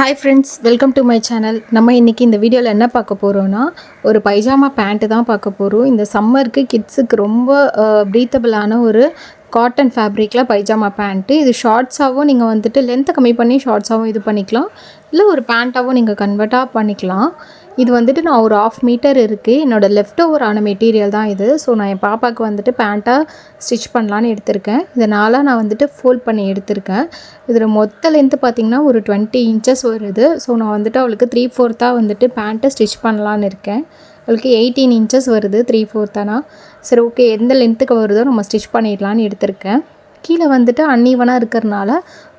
Hi friends welcome to my channel நம்ம இன்றைக்கி இந்த வீடியோவில் என்ன பார்க்க போகிறோன்னா ஒரு பைஜாமா பேண்ட்டு தான் பார்க்க போகிறோம் இந்த சம்மருக்கு கிட்ஸுக்கு ரொம்ப ப்ரீத்தபிளான ஒரு காட்டன் ஃபேப்ரிக்கில் பைஜாமா பேண்ட்டு இது ஷார்ட்ஸாகவும் நீங்கள் வந்துட்டு லென்த்தை கம்மி பண்ணி ஷார்ட்ஸாகவும் இது பண்ணிக்கலாம். இல்லை ஒரு பேண்ட்டாகவும் நீங்கள் கன்வெர்ட்டாக பண்ணிக்கலாம். இது வந்துட்டு நான் ஒரு ஆஃப் மீட்டர் இருக்குது என்னோடய லெஃப்ட் ஓவர் ஆன மெட்டீரியல் தான் இது. ஸோ நான் என் பாப்பாவுக்கு வந்துட்டு பேண்ட்டாக ஸ்டிச் பண்ணலான்னு எடுத்திருக்கேன். இதனால் நான் வந்துட்டு ஃபோல்ட் பண்ணி எடுத்திருக்கேன். இதில் மொத்த லென்த்து பார்த்திங்கன்னா ஒரு டுவெண்ட்டி இன்ச்சஸ் வருது. ஸோ நான் வந்துட்டு அவளுக்கு த்ரீ ஃபோர்த்தாக வந்துட்டு பேண்ட்டை ஸ்டிச் பண்ணலான்னு இருக்கேன். அவளுக்கு எயிட்டீன் இன்ச்சஸ் வருது. த்ரீ ஃபோர்த்தானா சரி ஓகே எந்த லென்த்துக்கு வருதோ நம்ம ஸ்டிச் பண்ணிடலான்னு எடுத்திருக்கேன். கீழே வந்துட்டு அன்னீவனாக இருக்கிறனால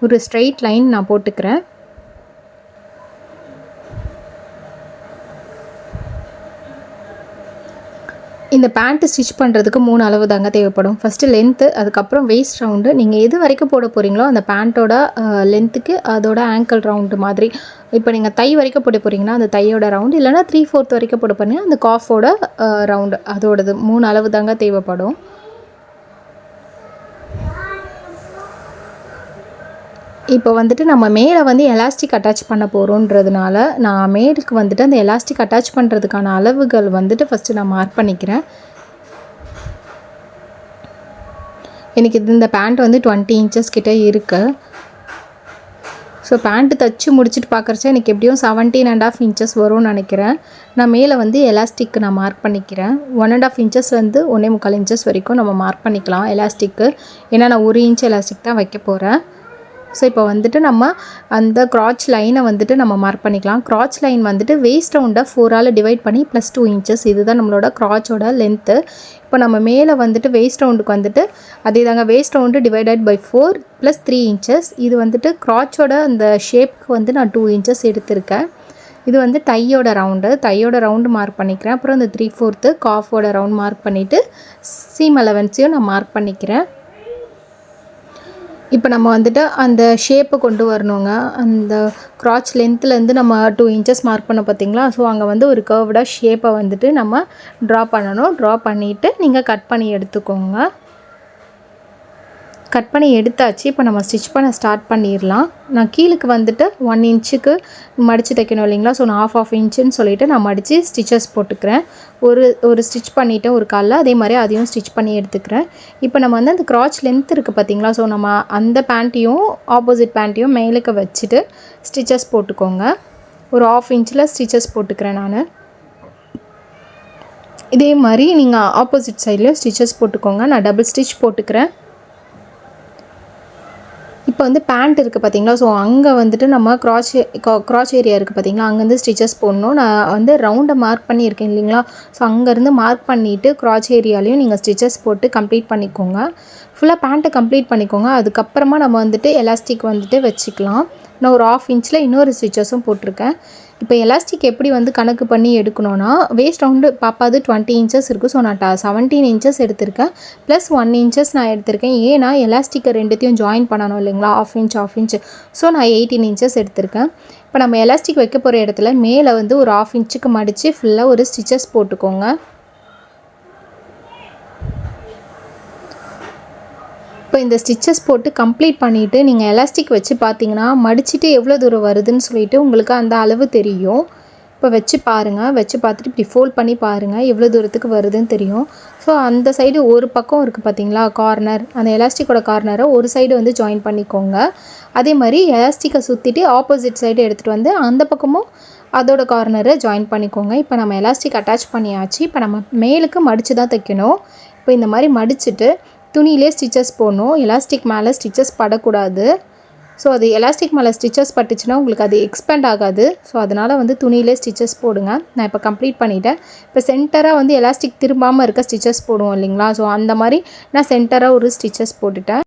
ஒரு ஸ்ட்ரெயிட் லைன் நான் போட்டுக்கிறேன். இந்த பேண்ட்டு ஸ்டிச் பண்ணுறதுக்கு மூணு அளவு தாங்க தேவைப்படும். ஃபஸ்ட்டு லென்த்து அதுக்கப்புறம் வெயிஸ்ட் ரவுண்டு நீங்கள் எது வரைக்கும் போட போகிறீங்களோ அந்த பேண்ட்டோட லென்த்துக்கு அதோட ஆங்கிள் ரவுண்டு மாதிரி. இப்போ நீங்கள் தை வரைக்கும் போட போகிறீங்கன்னா அந்த தையோட ரவுண்டு இல்லைனா த்ரீ ஃபோர்த் வரைக்கும் போட போகிறீங்கன்னா அந்த காஃபோட ரவுண்டு அதோடது மூணு அளவு தாங்க தேவைப்படும். இப்போ வந்துட்டு நம்ம மேலே வந்து எலாஸ்டிக் அட்டாச் பண்ண போகிறோன்றதுனால நான் மேலுக்கு வந்துட்டு அந்த எலாஸ்டிக் அட்டாச் பண்ணுறதுக்கான அளவுகள் வந்துட்டு ஃபஸ்ட்டு நான் மார்க் பண்ணிக்கிறேன். எனக்கு இது இந்த பேண்ட் வந்து டுவெண்ட்டி இன்ச்சஸ் கிட்டே இருக்குது ஸோ பேண்ட்டு தைச்சி முடிச்சுட்டு பார்க்குறச்ச எனக்கு எப்படியும் செவன்டீன் அண்ட் ஆஃப் இன்ச்சஸ் வரும்னு நினைக்கிறேன். நான் மேலே வந்து எலாஸ்டிக் நான் மார்க் பண்ணிக்கிறேன். ஒன் அண்ட் ஆஃப் இன்ச்சஸ் வந்து ஒன்றே முக்கால் இன்ச்சஸ் வரைக்கும் நம்ம மார்க் பண்ணிக்கலாம் எலாஸ்டிக்கு ஏன்னா நான் ஒரு இன்ச் எலாஸ்டிக் தான் வைக்க போகிறேன் ஸோ இப்போ வந்துட்டு நம்ம அந்த க்ராச் லைனை வந்துட்டு நம்ம மார்க் பண்ணிக்கலாம். க்ராச் லைன் வந்துட்டு வேஸ்ட் ரவுண்டை ஃபோரால் டிவைட் பண்ணி ப்ளஸ் டூ இன்ச்சஸ் இதுதான் நம்மளோட க்ராச்சோட லென்த்து இப்போ நம்ம மேலே வந்துட்டு வேஸ்ட் ரவுண்டுக்கு வந்துட்டு அதே தாங்க waist round divided by four plus three inches இது வந்துட்டு க்ராச்சோட அந்த ஷேப்க்கு வந்து நான் டூ இன்ச்சஸ் எடுத்திருக்கேன். இது வந்து டையோட ரவுண்டு தையோட ரவுண்டு மார்க் பண்ணிக்கிறேன். அப்புறம் இந்த த்ரீ ஃபோர்த்து காஃபோட ரவுண்ட் மார்க் பண்ணிவிட்டு சீம் அலவன்ஸையும் நான் மார்க் பண்ணிக்கிறேன். இப்போ நம்ம வந்துட்டு அந்த ஷேப்பை கொண்டு வரணுங்க. அந்த க்ராச் லென்த்துலேருந்து நம்ம டூ இன்ச்சஸ் மார்க் பண்ண பார்த்தீங்களா ஸோ அங்கே வந்து ஒரு கர்வ்டாக ஷேப்பை வந்துட்டு நம்ம ட்ரா பண்ணணும். ட்ரா பண்ணிவிட்டு நீங்கள் கட் பண்ணி எடுத்துக்கோங்க. கட் பண்ணி எடுத்தாச்சு. இப்போ நம்ம ஸ்டிச் பண்ண ஸ்டார்ட் பண்ணிடலாம். நான் கீழுக்கு வந்துட்டு ஒன் இன்ச்சுக்கு மடித்து தைக்கணும் இல்லைங்களா? ஸோ நான் ஆஃப் ஆஃப் இன்ச்சுன்னு சொல்லிவிட்டு நான் மடித்து ஸ்டிச்சஸ் போட்டுக்கிறேன். ஒரு ஒரு ஸ்டிச் பண்ணிவிட்டு ஒரு காலில் அதே மாதிரி அதையும் ஸ்டிச் பண்ணி எடுத்துக்கிறேன். இப்போ நம்ம வந்து அந்த க்ராச் லென்த் இருக்குது பார்த்தீங்களா ஸோ நம்ம அந்த பேண்ட்டையும் ஆப்போசிட் பேண்ட்டையும் மேலுக்கு வச்சுட்டு ஸ்டிச்சஸ் போட்டுக்கோங்க. ஒரு ஆஃப் இன்ச்சில் ஸ்டிச்சஸ் போட்டுக்கிறேன் நான். இதே மாதிரி நீங்கள் ஆப்போசிட் சைட்லேயும் ஸ்டிச்சஸ் போட்டுக்கோங்க. நான் டபுள் ஸ்டிச் போட்டுக்கிறேன். இப்போ வந்து பேண்ட் இருக்குது பார்த்தீங்களா? ஸோ அங்கே வந்துட்டு நம்ம க்ராச் க்ராச் ஏரியா இருக்குது பார்த்தீங்களா? அங்கேருந்து ஸ்டிச்சஸ் போடணும். நான் வந்து ரவுண்டை மார்க் பண்ணியிருக்கேன் இல்லைங்களா? ஸோ அங்கேருந்து மார்க் பண்ணிவிட்டு க்ராச் ஏரியாலையும் நீங்கள் ஸ்டிச்சஸ் போட்டு கம்ப்ளீட் பண்ணிக்கோங்க. ஃபுல்லாக பேண்ட்டை கம்ப்ளீட் பண்ணிக்கோங்க. அதுக்கப்புறமா நம்ம வந்துட்டு எலாஸ்டிக் வந்துட்டு வச்சுக்கலாம். நான் ஒரு ஆஃப் இன்ச்சில் இன்னொரு ஸ்டிச்சஸும் போட்டிருக்கேன். இப்போ எலாஸ்டிக் எப்படி வந்து கணக்கு பண்ணி எடுக்கணும்னா வேஸ்ட் ரவுண்டு பாப்பாது டுவெண்ட்டி இன்ச்சஸ் இருக்குது ஸோ நான் செவன்டீன் இன்ச்சஸ் எடுத்திருக்கேன். ப்ளஸ் ஒன் இன்ச்சஸ் நான் எடுத்திருக்கேன். ஏன்னா எலாஸ்டிக்கை ரெண்டுத்தையும் ஜாயின் பண்ணணும் இல்லைங்களா? Half inch half inch so நான் எயிட்டீன் இன்ச்சஸ் எடுத்திருக்கேன். இப்போ நம்ம எலாஸ்டிக் வைக்க போகிற இடத்துல மேலே வந்து ஒரு ஆஃப் இன்ச்சுக்கு மடித்து ஃபுல்லாக ஒரு ஸ்டிச்சஸ் போட்டுக்கோங்க. இப்போ இந்த ஸ்டிச்சஸ் போட்டு கம்ப்ளீட் பண்ணிவிட்டு நீங்கள் எலாஸ்டிக் வச்சு பார்த்தீங்கன்னா மடிச்சுட்டு எவ்வளோ தூரம் வருதுன்னு சொல்லிவிட்டு உங்களுக்கு அந்த அளவு தெரியும். இப்போ வச்சு பாருங்கள் வச்சு பார்த்துட்டு இப்படி ஃபோல்ட் பண்ணி பாருங்கள் எவ்வளோ தூரத்துக்கு வருதுன்னு தெரியும். ஸோ அந்த சைடு ஒரு பக்கம் இருக்குது பார்த்தீங்களா? கார்னர் அந்த எலாஸ்டிக்கோட கார்னரை ஒரு சைடு வந்து ஜாயின் பண்ணிக்கோங்க. அதே மாதிரி எலாஸ்டிக்கை சுற்றிட்டு ஆப்போசிட் சைடு எடுத்துகிட்டு வந்து அந்த பக்கமும் அதோட கார்னரை ஜாயின் பண்ணிக்கோங்க. இப்போ நம்ம எலாஸ்டிக் அட்டாச் பண்ணியாச்சு. இப்போ நம்ம மேலுக்கு மடித்து தான் தைக்கணும். இப்போ இந்த மாதிரி மடிச்சுட்டு துணியிலே ஸ்டிச்சஸ் போடணும். எலாஸ்டிக் மேலே ஸ்டிச்சஸ் படக்கூடாது. ஸோ அது எலாஸ்டிக் மேலே ஸ்டிச்சஸ் பட்டுச்சுன்னா உங்களுக்கு அது எக்ஸ்பெண்ட் ஆகாது. ஸோ அதனால் வந்து துணியிலே ஸ்டிச்சஸ் போடுங்க. நான் இப்போ கம்ப்ளீட் பண்ணிவிட்டேன் இப்போ சென்டராக வந்து எலாஸ்டிக் திரும்பாமல் இருக்க ஸ்டிச்சஸ் போடுவோம் இல்லைங்களா? ஸோ அந்த மாதிரி நான் சென்டராக ஒரு ஸ்டிச்சஸ் போட்டுட்டேன்.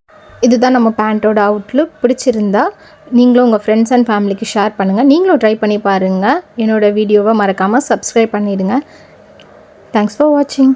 இதுதான் நம்ம பேண்ட்டோட அவுட்லுக் பிடிச்சிருந்தா நீங்களும் உங்கள் ஃப்ரெண்ட்ஸ் அண்ட் ஃபேமிலிக்கு ஷேர் பண்ணுங்கள் நீங்களும் ட்ரை பண்ணி பாருங்கள் என்னோடய வீடியோவை மறக்காமல் சப்ஸ்கிரைப் பண்ணிவிடுங்க தேங்க்ஸ் ஃபார் வாட்சிங்